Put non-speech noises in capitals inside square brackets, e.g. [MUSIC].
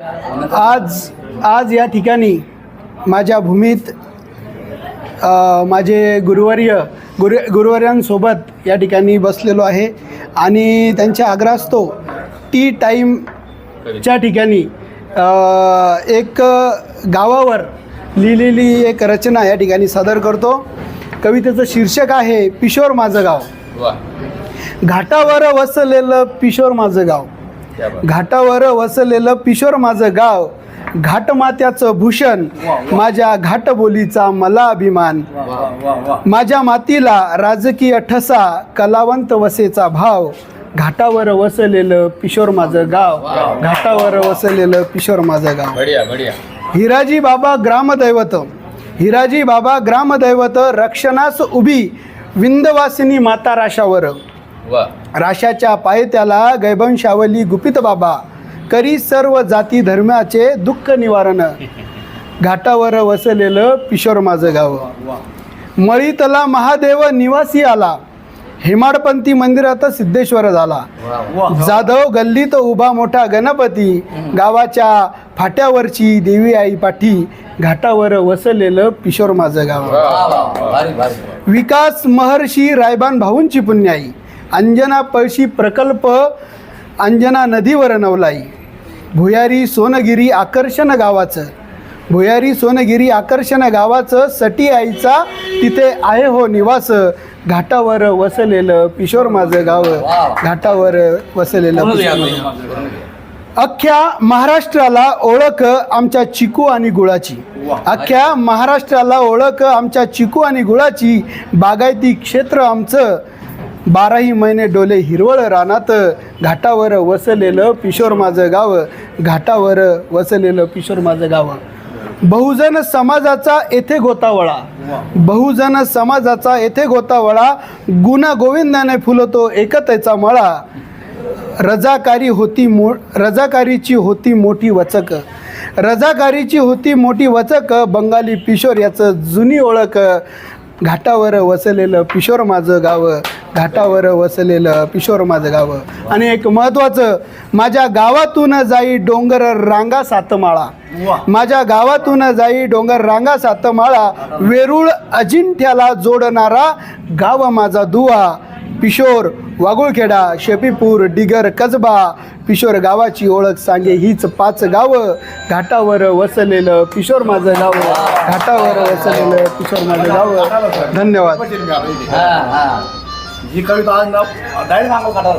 आज आज या ठिकाणी माझ्या भूमीत माझे गुरुवर्य गुरु गुरुवर्यांसोबत या ठिकाणी बसलेलो आहे आणि त्यांच्या आग्रहास्तव टी टाईमच्या ठिकाणी एक गावावर लिहिलेली एक रचना या ठिकाणी सादर करतो. कवितेचं शीर्षक आहे पिशोर माझं गाव. घाटावर वसलेलं पिशोर माझं गाव. घाटावर वसलेलं पिशोर माझं गाव घाटमात्याचं भूषण माझ्या घाटबोलीचा मला अभिमान. माझ्या मातीला राजकीय ठसा कलावंत वसेचा भाव. घाटावर वसलेलं पिशोर माझं गाव घाटावर वसलेलं पिशोर माझं गाव. बढिया बढिया. हिराजी बाबा ग्रामदैवत. हिराजी बाबा ग्रामदैवत रक्षणास उभी विंदवासिनी माता राशावर. राशाच्या पायथ्याला गैबंशावली गुपित बाबा करी सर्व जाती धर्माचे दुःख निवारण. [LAUGHS] घाटावर वसलेलं पिशोर माझं गाव. मळीतला महादेव निवासी आला. हेमाडपंथी मंदिरात सिद्धेश्वर झाला. जाधव गल्लीत उभा मोठा गणपती गावाच्या फाट्यावरची देवी आई पाठी घाटावर वसलेलं पिशोर माझं गाव. विकास महर्षी रायबान भाऊंची पुण्याई. अंजना पळशी प्रकल्प अंजना नदीवर नवलाई. भुयारी सोनगिरी आकर्षण गावाचं. भुयारी सोनगिरी आकर्षण गावाचं सटी आईचा तिथे आहे हो निवास. घाटावर वसलेलं पिशोर माझं गाव. घाटावर वसलेलं. अख्ख्या महाराष्ट्राला ओळख आमच्या चिकू आणि गुळाची. अख्ख्या महाराष्ट्राला ओळख आमच्या चिकू आणि गुळाची. बागायती क्षेत्र आमचं. बाराही महिने डोले हिरवळ रानात घाटावर वसलेलं पिशोर माझं गाव घाटावर वसलेलं पिशोर माझं गाव. बहुजन समाजाचा येथे गोतावळा. बहुजन समाजाचा येथे गोतावळा. गुना गोविंदाने फुलतो एकतेचा मळा. रजाकारी होती मो रजाकारीची होती मोठी वचक. रजाकारीची होती मोठी वचक बंगाली पिशोर याचं जुनी ओळख. घाटावर वसलेलं पिशोर माझं गावं. घाटावर वसलेलं पिशोर माझं गाव. आणि एक महत्त्वाचं माझ्या गावातून जाई डोंगर रांगा सातमाळा. माझ्या गावातून जाई डोंगर रांगा सातमाळा वेरूळ अजिंठ्याला जोडणारा गाव माझा दुवा. पिशोर वागुळखेडा शेपीपूर डिगर कसबा. पिशोर गावाची ओळख सांगे हीच पाच गावं. घाटावर वसलेलं पिशोर माझं गाव. घाटावर वसलेलं पिशोर माझं गाव. धन्यवाद. हा हा ही कविता आज ना डायरेक्ट सांगू काढा